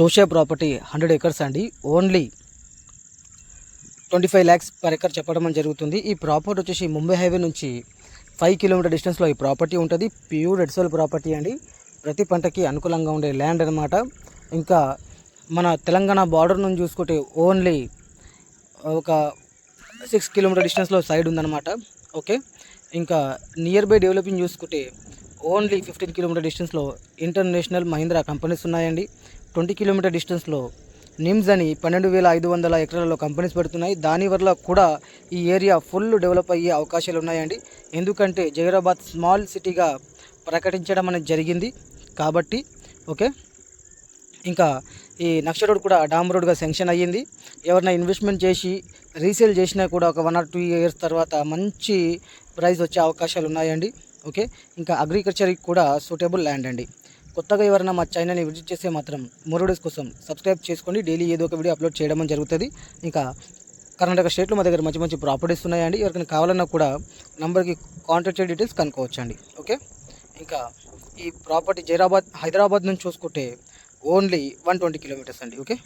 చూసే property hundred acres అండి. Only twenty five lakhs per acre చెప్పడం జరుగుతుంది. ఈ ప్రాపర్టీ వచ్చేసి ముంబై హైవే నుంచి ఫైవ్ కిలోమీటర్ డిస్టెన్స్లో ఈ ప్రాపర్టీ ఉంటుంది. ప్యూర్ రెడ్ ప్రాపర్టీ అండి. ప్రతి పంటకి అనుకూలంగా ఉండే ల్యాండ్ అనమాట ఇంకా మన తెలంగాణ బార్డర్ నుంచి చూసుకుంటే ఓన్లీ ఒక సిక్స్ కిలోమీటర్ డిస్టెన్స్లో సైడ్ ఉందన్నమాట. ఓకే? ఇంకా నియర్ బై డెవలపింగ్ చూసుకుంటే ఓన్లీ ఫిఫ్టీన్ కిలోమీటర్ డిస్టెన్స్లో ఇంటర్నేషనల్ మహీంద్రా కంపెనీస్ ఉన్నాయండి. ట్వంటీ కిలోమీటర్ డిస్టెన్స్లో నిమ్స్ అని పన్నెండు వేల ఐదు వందల ఎకరాలలో కంపెనీస్ పెడుతున్నాయి. దానివల్ల కూడా ఈ ఏరియా ఫుల్ డెవలప్ అయ్యే అవకాశాలు ఉన్నాయండి. ఎందుకంటే జైరాబాద్ స్మాల్ సిటీగా ప్రకటించడం అనేది జరిగింది. కాబట్టి ఓకే. ఇంకా ఈ నక్ష రోడ్ కూడా డామ్ రోడ్గా శాంక్షన్ అయ్యింది. ఎవరైనా ఇన్వెస్ట్మెంట్ చేసి రీసేల్ చేసినా కూడా ఒక వన్ ఆర్ టూ ఇయర్స్ తర్వాత మంచి ప్రైస్ వచ్చే అవకాశాలు ఉన్నాయండి. ఓకే. ఇంకా అగ్రికల్చర్కి కూడా సూటబుల్ ల్యాండ్ అండి. కొత్తగా ఎవరైనా మా ఛానల్ని విజిట్ చేస్తే మాత్రం మోర్ డేస్ కోసం సబ్స్క్రైబ్ చేసుకోండి డైలీ ఏదో ఒక వీడియో అప్లోడ్ చేయడం జరుగుతుంది. ఇంకా కర్ణాటక స్టేట్లో మా దగ్గర మంచి మంచి ప్రాపర్టీస్ ఉన్నాయండి. ఎవరికైనా కావాలన్నా కూడా నంబర్కి కాంటాక్ట్ డీటెయిల్స్ కనుక్కోవచ్చండి. ఓకే ఇంకా ఈ ప్రాపర్టీ జైరాబాద్ హైదరాబాద్ నుంచి చూసుకుంటే ఓన్లీ వన్ ట్వంటీ కిలోమీటర్స్ అండి. ఓకే